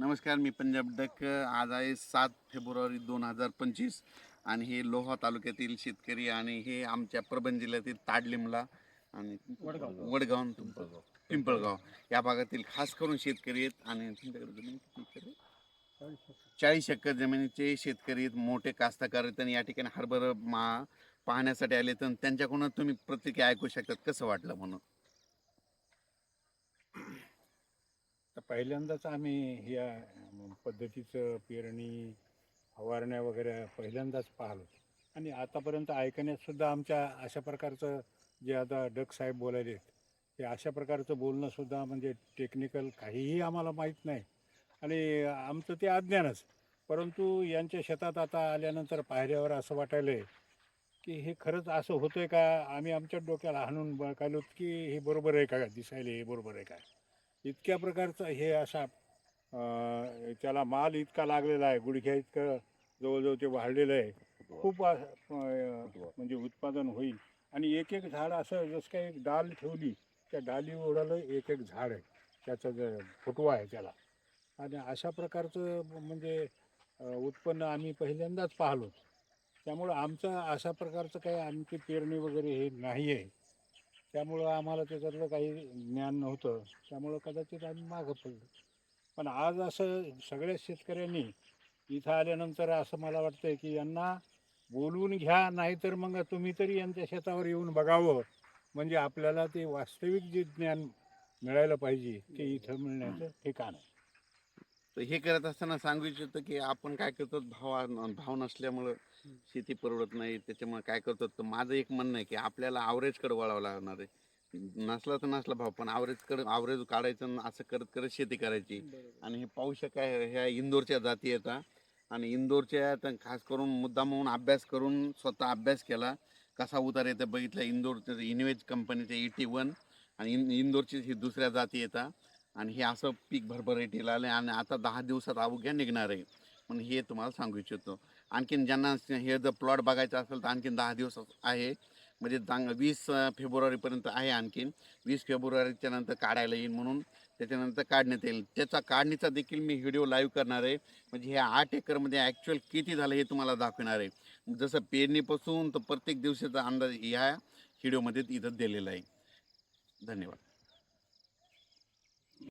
नमस्कार मी पंजाब डक. आज आहे सात फेब्रुवारी दोन हजार पंचवीस आणि हे लोहा तालुक्यातील शेतकरी आणि हे आमच्या परभणी जिल्ह्यातील ताडलिमला आणि वडगाव. आणि पिंपळगाव. पिंपळगाव. या भागातील खास करून शेतकरी आहेत आणि तुमच्याकडे जमीन किती एकर आहे? चाळीस एकर. जमिनीचे शेतकरी आहेत मोठे कास्तकार आहेत आणि या ठिकाणी हरभर मा पाहण्यासाठी आले तर त्यांच्याकडून तुम्ही प्रतिक्रिया ऐकू शकतात कसं वाटलं म्हणून? पहिल्यांदाच आम्ही या पद्धतीचं पेरणी फवारण्या वगैरे पहिल्यांदाच पाहिलो आणि आतापर्यंत ऐकण्यातसुद्धा आमच्या अशा प्रकारचं जे आता डक साहेब बोलायले ते अशा प्रकारचं बोलणंसुद्धा म्हणजे टेक्निकल काहीही आम्हाला माहीत नाही. आणि आमचं ते अज्ञानच. परंतु यांच्या शेतात आता आल्यानंतर पायऱ्यावर असं वाटायलं आहे की हे खरंच असं होतं आहे का? आम्ही आमच्या डोक्याला हाणून बघायलो की हे बरोबर आहे का? दिसायला हे बरोबर आहे का? इतक्या प्रकारचं हे असा त्याला माल इतका लागलेला आहे गुडघ्या इतकं जवळजवळ ते वाढलेलं आहे. खूप म्हणजे उत्पादन होईल. आणि एक एक झाड असं जसं काही एक डाल ठेवली त्या डाली ओढालं एक एक झाड आहे. त्याचा जे फुटवा आहे त्याला. आणि अशा प्रकारचं म्हणजे उत्पन्न आम्ही पहिल्यांदाच पाहिलो. त्यामुळं आमचं अशा प्रकारचं काही आमची पेरणी वगैरे हे नाही आहे त्यामुळं आम्हाला त्याच्यातलं काही ज्ञान नव्हतं. त्यामुळं कदाचित आम्ही मागं पडलो. पण आज असं सगळ्या शेतकऱ्यांनी इथं आल्यानंतर असं मला वाटतं की यांना बोलवून घ्या नाहीतर मग तुम्ही तरी यांच्या शेतावर येऊन बघावं. म्हणजे आपल्याला ते वास्तविक जे ज्ञान मिळायला पाहिजे ते इथं मिळण्याचं ठिकाण आहे. तर हे करत असताना सांगू इच्छितो की आपण काय करतो भाव भाव नसल्यामुळं शेती परवडत नाही. त्याच्यामुळे काय करतो तर माझं एक म्हणणं आहे की आपल्याला आवरेजकडे वळावं लागणार आहे. नसला तर नसला भाव पण आवरेजकडे आवरेज काढायचं असं करत करत शेती करायची. आणि हे पाहू शकाय ह्या इंदोरच्या जाती येतात आणि इंदोरच्या तर खास करून मुद्दाम म्हणून अभ्यास करून स्वतः अभ्यास केला कसा उतार येतं बघितलं इंदोर इनवेज कंपनीचे एटी वन आणि इंदोरची ही दुसऱ्या जाती येतात आणि हे असं पीक भरभराटीला आलं आणि आता दहा दिवसात अवघ्या निघणार आहे. म्हणून हे तुम्हाला सांगू इच्छितो. आणखीन ज्यांना हे जर प्लॉट बघायचं असेल तर आणखीन दहा दिवस आहे. म्हणजे चांग वीस फेब्रुवारीपर्यंत आहे आणखीन. वीस फेब्रुवारीच्या नंतर काढायला येईल म्हणून त्याच्यानंतर काढण्यात येईल. त्याचा काढणीचा देखील मी व्हिडिओ लाईव्ह करणार आहे. म्हणजे ह्या आठ एकरमध्ये ॲक्च्युअल किती झालं हे तुम्हाला दाखवणार आहे. जसं पेरणीपासून तर प्रत्येक दिवसाचा अंदाज ह्या व्हिडिओमध्ये इथं दिलेला आहे. धन्यवाद.